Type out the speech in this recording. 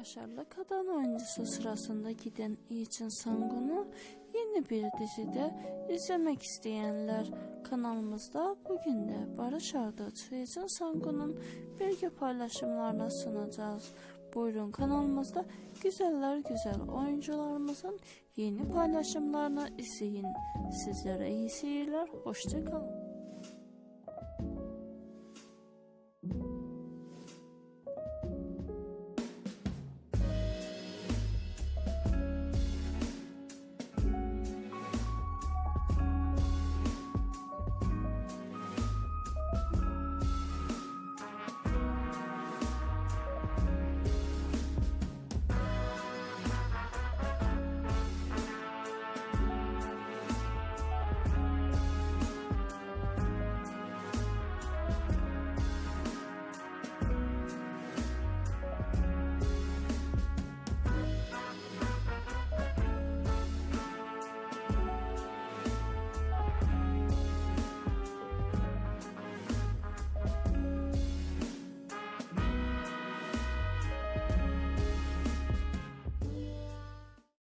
Başarılı kadın oyuncusu sırasında giden İçin Sangun'u yeni bir dizide izlemek isteyenler kanalımızda bugün de Barış Arduç ve İçin Sangun'un bilgi paylaşımlarına sunacağız. Buyurun kanalımızda güzeller güzel oyuncularımızın yeni paylaşımlarını izleyin. Sizlere iyi seyirler, hoşçakalın.